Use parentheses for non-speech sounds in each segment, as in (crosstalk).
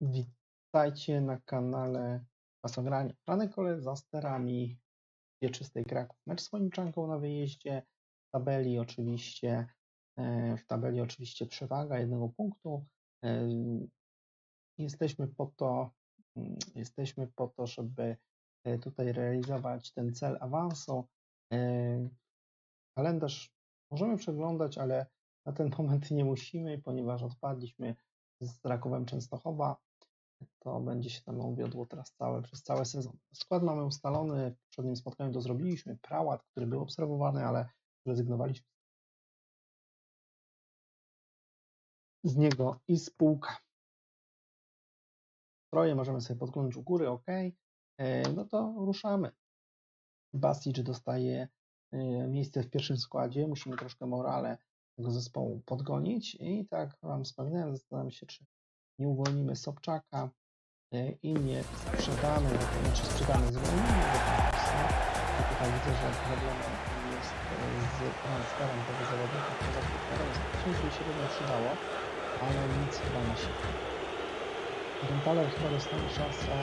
Witajcie na kanale Pasogrania. Franek Kole za sterami Wieczystej Kraków. Mecz z Chojniczanką na wyjeździe. W tabeli oczywiście e, w tabeli oczywiście przewaga jednego punktu. E, Jesteśmy po to, mm, jesteśmy po to, żeby e, tutaj realizować ten cel awansu. Kalendarz możemy przeglądać, ale na ten (laughs) moment nie musimy, ponieważ odpadliśmy z Rakowem Częstochowa. To będzie się tam wiodło teraz całe, przez cały sezon. Skład mamy ustalony, w poprzednim spotkaniu to zrobiliśmy. Prałat, który był obserwowany, ale zrezygnowaliśmy z niego i spółka. Stroje możemy sobie podglądać u góry, ok. No to ruszamy. Basic dostaje e, miejsce w pierwszym składzie. Musimy troszkę morale tego zespołu podgonić. I tak Wam wspominałem, zastanawiam się, czy nie uwolnimy Sobczaka e, i nie sprzedamy, znaczy sprzedamy, zwolnimy go tutaj widzę, że problemem jest e, z transferem tego zawodnika poza Twitterem. Faktycznie się to przydało, ale nic chyba na siebie. Rentaler chyba dostanie szansę,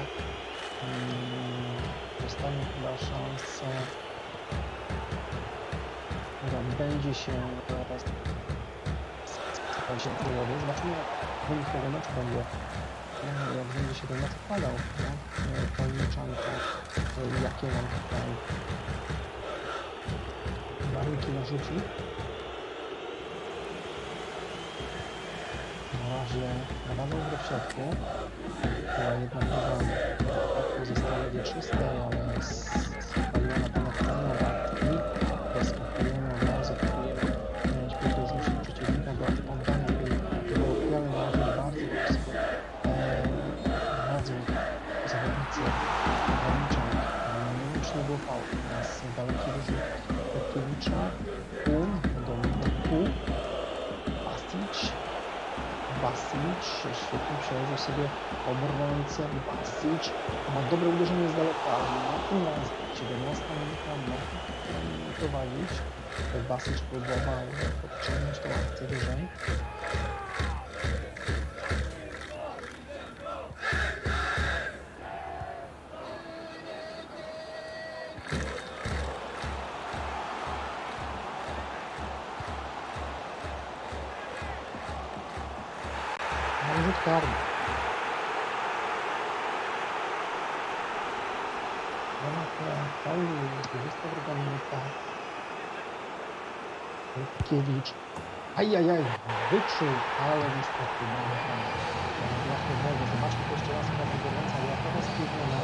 mm, dostanie chyba szansę, która będzie się teraz się pojawi. Zobaczymy jak wynik tego meczu będzie, e, jak będzie się ten mecz układał, nie? Polniczanka, e, jakie nam tutaj warunki narzuci. Na razie naprawdę dobre w środku. Była jedna nowa w ataku została wieczystej, ale spaliła Basic świetnie przełożył sobie obrońcę. Basic ma dobre uderzenie z daleka. Natomiast 17 minuta można prowadzić. Basic próbował podciągnąć tą akcję wyżej. Karny. Ramach faulu, 22 minuta. Rutkiewicz. Ajajaj, wyczuł, ale niestety pewnego. Zobaczmy to jeszcze raz prawo gorąca, jaka spóźniona.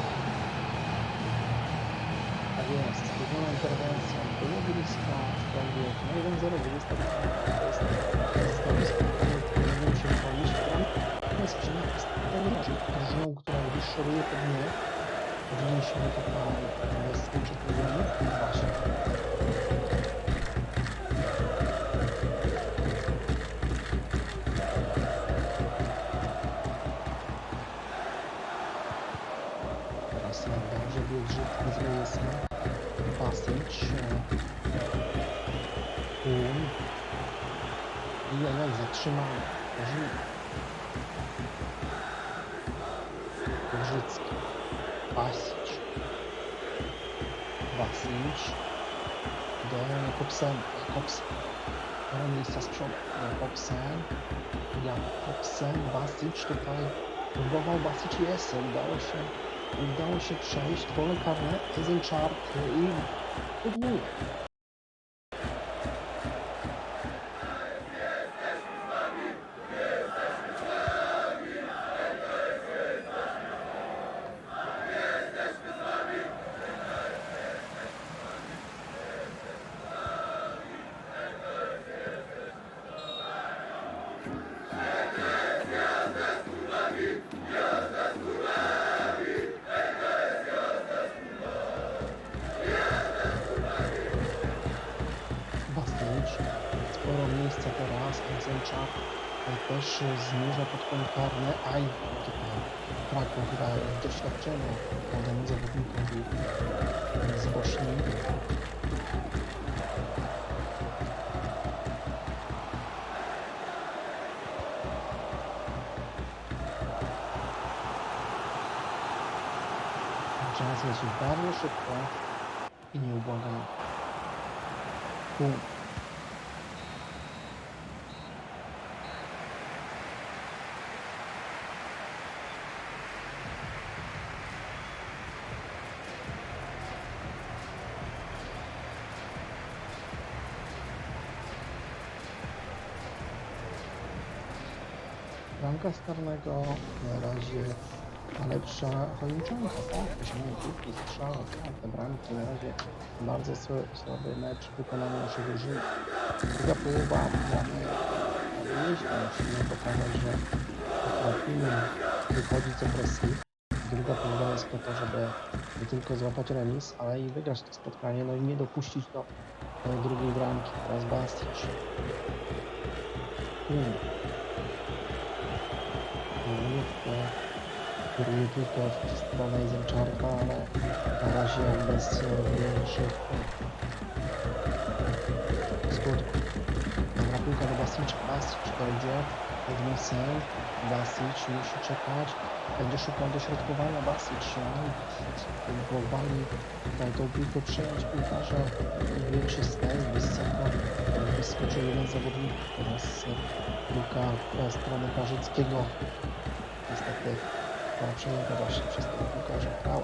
Tak jest, spóźniona interwencja. Blisko, aczkolwiek no 1-0, 20 to jest stoisko, które nie musimy ponieść. Natomiast przynajmniej jest drużyną, która gdzieś szoruje po dnie. Powinniśmy to chyba skończyć problemy. Korzycki. Basic. Basic. Do Jakobsen. Jakobsen. Do miejsca z przodu. Jakobsen. Jakobsen. Basic tutaj próbował Basic jest. Udało się udało się przejść pole karne Eisenchart i podwójnie. 3 zmierza pod pole karne, aj tutaj brakło chyba doświadczenia młodemu zawodnikowi z Boszni. Czas leci bardzo szybko i nieubłaganie. Punkt. Bramka z karnego na razie najlepsza Chojniczanka, tak? Weźmiemy piłki, strzały, tak? Te bramki na razie bardzo słaby mecz w wykonaniu naszej drużyny. Druga połowa mamy wyjeździe, musimy pokazać, że potrafimy wychodzić z opresji. Druga połowa jest po to, żeby nie tylko złapać remis, ale i wygrać to spotkanie, no i nie dopuścić do do drugiej bramki. Teraz Bastić. Hmm. Kieruje tylko w stronę Izemczarka, ale na razie bez e, większych skutków. Dobra piłka do Basicza. Basic dojdzie. Edmilsen. Basic musi czekać. Będzie szukał dośrodkowania Basic. Próbowali tutaj tą piłkę przejąć piłkarze. Większy stres, wysoko. Wyskoczył jeden zawodnik. Teraz piłka w stronę Parzyckiego. Niestety przejęta właśnie przez piłkarza. Grał.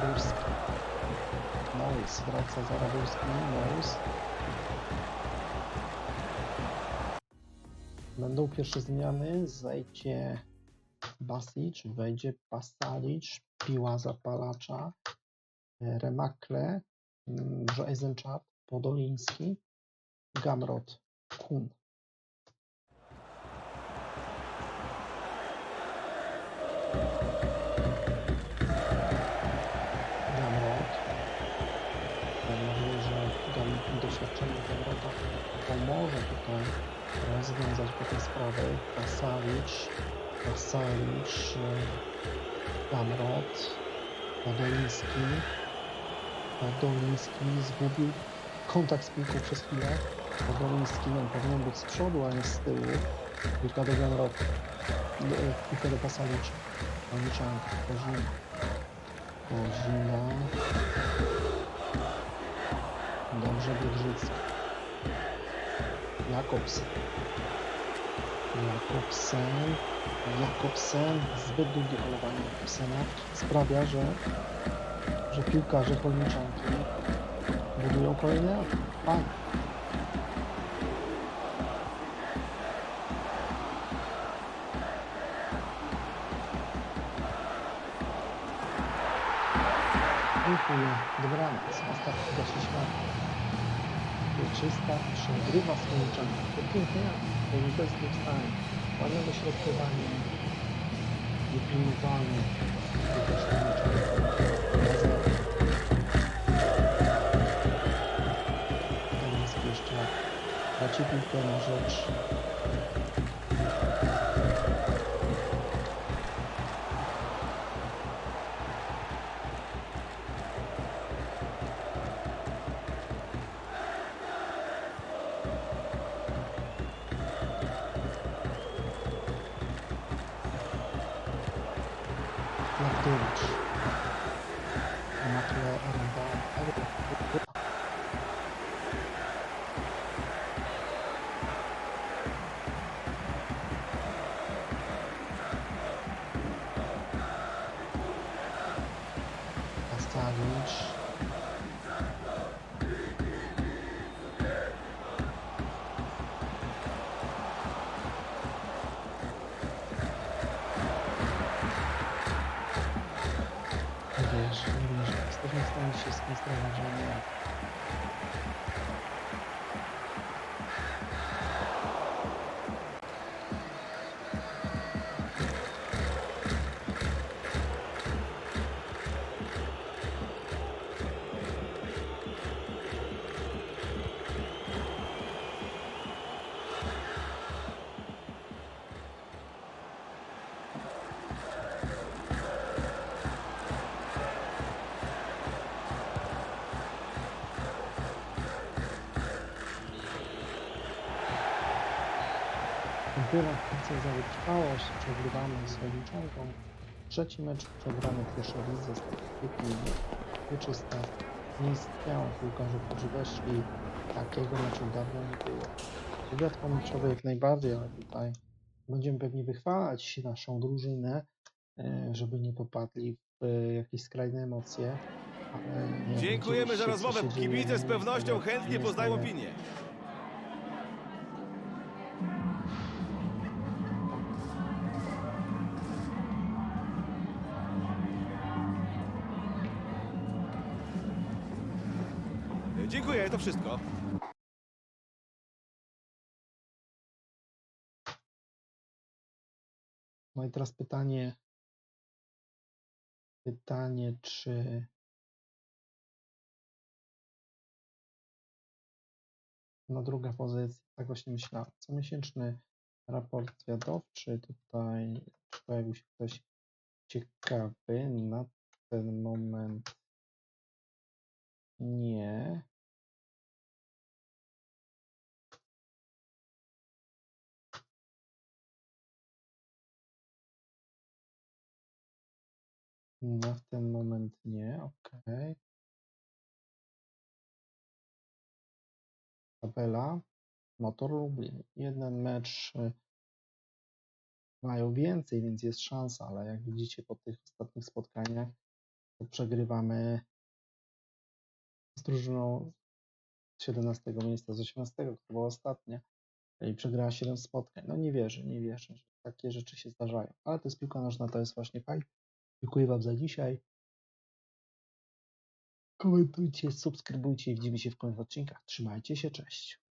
Górski. Nois wraca za Rabulski. Nois. Będą pierwsze zmiany. Zejdzie Basic, wejdzie Pasalic, piła zapalacza, e, Remakle, mm, Eisenchart, Podoliński, Gamrot, Kun. Doświadczenie Gamrota pomoże tutaj rozwiązać te sprawy. Pasalic, Pasalic, e, Gamrot, Podoliński. Podoliński zgubił kontakt z piłką przez chwilę. Podoliński on powinien być z przodu, a nie z tyłu. Piłka do Gamrota. E, Piłka do Pasalic. Paniczanka, Kozina. Kozina. Dobrze, Biedrzycki. Jakobsen. Jakobsen. Jakobsen. Zbyt długie holowanie Jakobsena sprawia, że, że piłkarze Chojniczanki budują kolejne ataki. Dziękuję. Dobranoc. Ostatnia gasiśma wieczysta przegrywa Chojniczanką. To już bez dwóch zdań. Ładne dośrodkowanie. Niepilnowanie. Piłkarz Chojniczanki. Doniecki jeszcze piłkę na rzecz advantage. W stanie się skonstruować, że nie. Była w końcu za wytrwałość, przegrywamy z Chojniczanką. Trzeci mecz przegrany w pierwszej lidze z statystyki wieczyste. Nie istniało piłkarzy, którzy weszli. Takiego meczu dawno nie było. Wywiad pomyczowy jak najbardziej, ale tutaj będziemy pewnie wychwalać naszą drużynę, e, żeby nie popadli w e, jakieś skrajne emocje. Dziękujemy za rozmowę. Kibice z pewnością chętnie poznają opinię. Dziękuję, to wszystko. No i teraz pytanie. Pytanie, czy. No druga pozycja, tak właśnie myślałem. Comiesięczny raport zwiadowczy. Tutaj pojawił się ktoś ciekawy na ten moment. Nie. Na ten moment nie, okej. Tabela. Motor Lublin. Jeden mecz y, mają więcej, więc jest szansa, ale jak widzicie po tych ostatnich spotkaniach, to przegrywamy z drużyną z 17 miejsca, z 18, która była ostatnia i przegrała 7 spotkań. No nie wierzę, nie wierzę, że takie rzeczy się zdarzają. Ale to jest piłka nożna, to jest właśnie fajne. Dziękuję Wam za dzisiaj. Komentujcie, subskrybujcie i widzimy się w kolejnych odcinkach. Trzymajcie się, cześć.